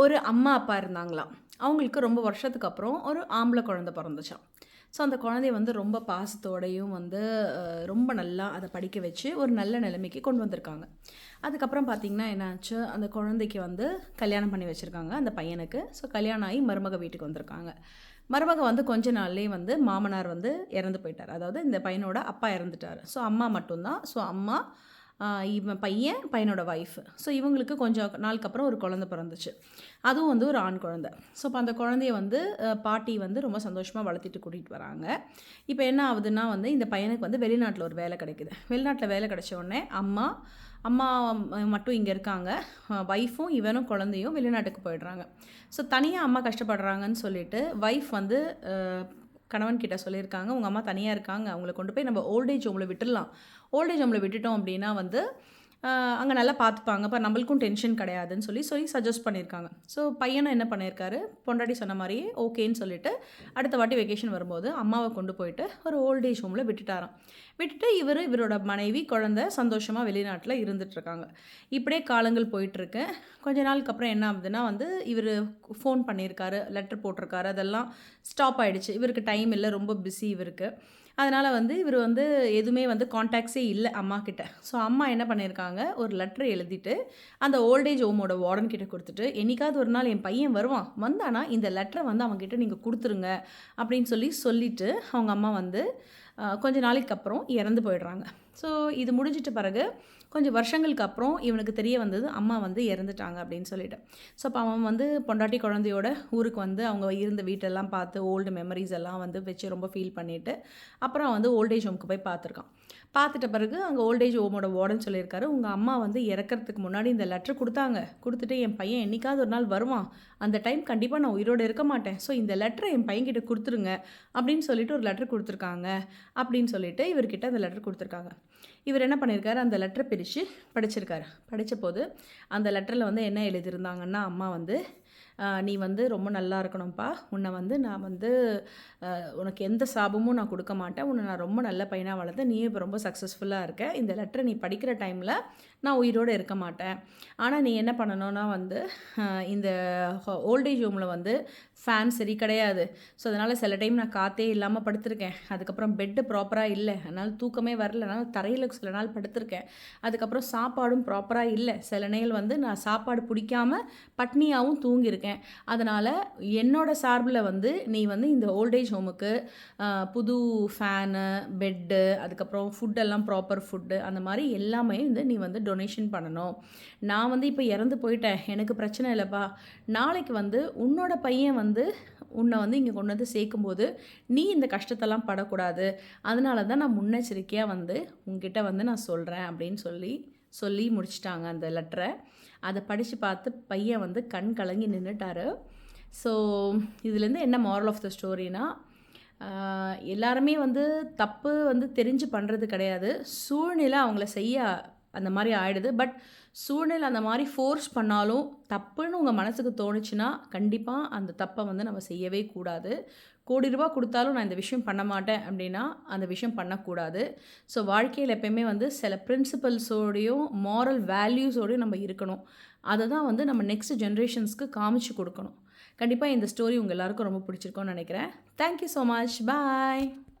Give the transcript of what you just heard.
ஒரு அம்மா அப்பா இருந்தாங்களாம். அவங்களுக்கு ரொம்ப வருஷத்துக்கு அப்புறம் ஒரு ஆம்பளை குழந்தை பிறந்துச்சான் ஸோ அந்த குழந்தைய வந்து ரொம்ப பாசத்தோடையும் வந்து ரொம்ப நல்லா அதை படிக்க வச்சு ஒரு நல்ல நிலைமைக்கு கொண்டு வந்திருக்காங்க. அதுக்கப்புறம் பார்த்திங்கன்னா என்னாச்சு? அந்த குழந்தைக்கு வந்து கல்யாணம் பண்ணி வச்சுருக்காங்க அந்த பையனுக்கு. ஸோ கல்யாணம் ஆகி மருமக வீட்டுக்கு வந்திருக்காங்க. மருமக வந்து கொஞ்ச நாள்லேயே வந்து மாமனார் வந்து இறந்து போயிட்டார். அதாவது இந்த பையனோட அப்பா இறந்துட்டார். ஸோ அம்மா மட்டும்தான். ஸோ அம்மா இவன் பையன் பையனோட ஒய்ஃப் ஸோ இவங்களுக்கு கொஞ்சம் நாளுக்கு அப்புறம் ஒரு குழந்தை பிறந்துச்சு. அதுவும் வந்து ஒரு ஆண் குழந்தை. ஸோ இப்போ அந்த குழந்தைய வந்து பாட்டி வந்து ரொம்ப சந்தோஷமாக வளர்த்திட்டு கூட்டிகிட்டு வராங்க. இப்போ என்ன ஆகுதுன்னா வந்து இந்த பையனுக்கு வந்து வெளிநாட்டில் ஒரு வேலை கிடைக்குது. வெளிநாட்டில் வேலை கிடைச்ச உடனே அம்மா அம்மா மட்டும் இங்கே இருக்காங்க. ஒய்ஃபும் இவனும் குழந்தையும் வெளிநாட்டுக்கு போயிடுறாங்க. ஸோ தனியாக அம்மா கஷ்டப்படுறாங்கன்னு சொல்லிட்டு ஒய்ஃப் வந்து கணவன் கிட்ட சொல்லியிருக்காங்க உங்கள் அம்மா தனியாக இருக்காங்க அவங்கள கொண்டு போய் நம்ம ஓல்டேஜ் ஹோமில் விட்டுடலாம். ஓல்டேஜ் ஹோமில் விட்டுட்டோம் அப்படின்னா வந்து அங்கே நல்லா பார்த்துப்பாங்க இப்போ நம்மளுக்கும் டென்ஷன் கிடையாதுன்னு சொல்லி சொல்லி சஜஸ்ட் பண்ணியிருக்காங்க ஸோ பையனும் என்ன பண்ணியிருக்காரு பொண்டாட்டி சொன்ன மாதிரியே ஓகேன்னு சொல்லிட்டு அடுத்த வாட்டி வெக்கேஷன் வரும்போது அம்மாவை கொண்டு போயிட்டு ஒரு ஓல்டேஜ் ஹோமில் விட்டுட்டாராம். விட்டுட்டு இவர் இவரோட மனைவி குழந்தை சந்தோஷமாக வெளிநாட்டில் இருந்துகிட்ருக்காங்க இப்படியே காலங்கள் போயிட்டுருக்கு. கொஞ்ச நாளுக்கு அப்புறம் என்ன ஆகுதுன்னா வந்து இவர் ஃபோன் பண்ணியிருக்காரு லெட்டர் போட்டிருக்காரு அதெல்லாம் ஸ்டாப் ஆகிடுச்சு இவருக்கு டைம் இல்லை ரொம்ப பிஸி இவருக்கு. அதனால் வந்து இவர் வந்து எதுவுமே வந்து காண்டாக்ட்ஸே இல்லை அம்மா கிட்ட. ஸோ அம்மா என்ன பண்ணியிருக்காங்க? ஒரு லெட்டர் எழுதிட்டு அந்த ஓல்டேஜ் ஹோமோட வார்டன் கிட்ட கொடுத்துட்டு என்னைக்காவது ஒரு நாள் என் பையன் வருவான். வந்தானா இந்த லெட்டரை வந்து அவங்ககிட்ட நீங்கள் கொடுத்துருங்க. அப்படின்னு சொல்லி சொல்லிவிட்டு அவங்க அம்மா வந்து கொஞ்ச நாளைக்கு அப்புறம் இறந்து போயிடுறாங்க. ஸோ இது முடிஞ்சிட்ட பிறகு கொஞ்சம் வருஷங்களுக்கு அப்புறம் இவனுக்கு தெரிய வந்தது அம்மா வந்து இறந்துட்டாங்க அப்படின்னு சொல்லிட்டு. ஸோ அப்போ அவன் வந்து பொண்டாட்டி குழந்தையோட ஊருக்கு வந்து அவங்க இருந்த வீட்டெல்லாம் பார்த்து ஓல்டு மெமரிஸ் எல்லாம் வந்து வச்சு ரொம்ப ஃபீல் பண்ணிவிட்டு அப்புறம் வந்து ஓல்டேஜ் ஹோம்க்கு போய் பார்த்துருக்கான். பார்த்துட்ட பிறகு அங்கே ஓல்டேஜ் ஹோமோட வார்டன் சொல்லியிருக்காரு உங்கள் அம்மா வந்து இறக்கறதுக்கு முன்னாடி இந்த லெட்டர் கொடுத்தாங்க. கொடுத்துட்டு என் பையன் என்னைக்காவது ஒரு நாள் வருவான். அந்த டைம் கண்டிப்பாக நான் உயிரோடு இருக்க மாட்டேன். ஸோ இந்த லெட்டரை என் பையன்கிட்ட கொடுத்துருங்க. அப்படின்னு சொல்லிட்டு ஒரு லெட்டர் கொடுத்துருக்காங்க. அப்படின்னு சொல்லிட்டு இவர்கிட்ட அந்த லெட்டர் கொடுத்துருக்காங்க. இவர் என்ன பண்ணியிருக்காரு? அந்த லெட்டரை பிரித்து படிச்சிருக்காரு. படித்த போது அந்த லெட்டரில் வந்து என்ன எழுதியிருந்தாங்கன்னா அம்மா வந்து நீ வந்து ரொம்ப நல்லா இருக்கணும்ப்பா உன்னை வந்து நான் வந்து உனக்கு எந்த சாபமும் நான் கொடுக்க மாட்டேன். உன்னை நான் ரொம்ப நல்ல பையனாக வளர்த்தேன் நீ இப்போ ரொம்ப சக்ஸஸ்ஃபுல்லாக இருக்க. இந்த லெட்டரை நீ படிக்கிற டைமில் நான் உயிரோடு இருக்க மாட்டேன். ஆனால் நீ என்ன பண்ணணும்னா வந்து இந்த ஓல்டேஜ் ஹோமில் வந்து ஃபேன் சரி கிடையாது. ஸோ அதனால் சில டைம் நான் காற்றே இல்லாமல் படுத்திருக்கேன். அதுக்கப்புறம் பெட்டு ப்ராப்பராக இல்லை. அதனால் தூக்கமே வரல. அதனால் தரையில் சில நாள் படுத்திருக்கேன். அதுக்கப்புறம் சாப்பாடும் ப்ராப்பராக இல்லை. சில நேரம் வந்து நான் சாப்பாடு பிடிக்காம பட்னியாகவும் தூங்கியிருக்கேன். அதனால் என்னோட சார்பில் வந்து நீ வந்து இந்த ஓல்டேஜ் ஹோமுக்கு புது ஃபேனு பெட்டு அதுக்கப்புறம் ஃபுட்டெல்லாம் ப்ராப்பர் ஃபுட்டு அந்த மாதிரி எல்லாமே வந்து நீ வந்து டொனேஷன் பண்ணணும். நான் வந்து இப்போ இறந்து போயிட்டேன். எனக்கு பிரச்சனை இல்லைப்பா. நாளைக்கு வந்து உன்னோட பையன் வந்து உன்னை வந்து இங்கே கொண்டு வந்து சேர்க்கும்போது நீ இந்த கஷ்டத்தெல்லாம் படக்கூடாது. அதனால தான் நான் முன்னெச்சரிக்கையாக வந்து உங்ககிட்ட வந்து நான் சொல்கிறேன் அப்படின்னு சொல்லி சொல்லி முடிச்சிட்டாங்க அந்த லெட்டரை அதை படித்து பார்த்து பையன் வந்து கண் கலங்கி நின்றுட்டாரு ஸோ இதுலேருந்து என்ன மாரல் ஆஃப் த ஸ்டோரினா எல்லாருமே வந்து தப்பு வந்து தெரிஞ்சு பண்ணுறது கிடையாது. சூழ்நிலை அவங்கள செய்ய அந்த மாதிரி ஆகிடுது பட் சூழ்நிலை அந்த மாதிரி ஃபோர்ஸ் பண்ணாலும் தப்புன்னு உங்கள் மனசுக்கு தோணுச்சுன்னா கண்டிப்பாக அந்த தப்பை வந்து நம்ம செய்யவே கூடாது. கோடி ரூபா கொடுத்தாலும் நான் இந்த விஷயம் பண்ண மாட்டேன் அப்படின்னா அந்த விஷயம் பண்ணக்கூடாது. ஸோ வாழ்க்கையில் எப்பயுமே வந்து சில பிரின்சிபல்ஸோடையும் மாரல் வேல்யூஸோடையும் நம்ம இருக்கணும். அதை தான் வந்து நம்ம நெக்ஸ்ட் ஜென்ரேஷன்ஸ்க்கு காமிச்சு கொடுக்கணும். கண்டிப்பாக இந்த ஸ்டோரி உங்கள் எல்லாருக்கும் ரொம்ப பிடிச்சிருக்கோன்னு நினைக்கிறேன். Thank you so much bye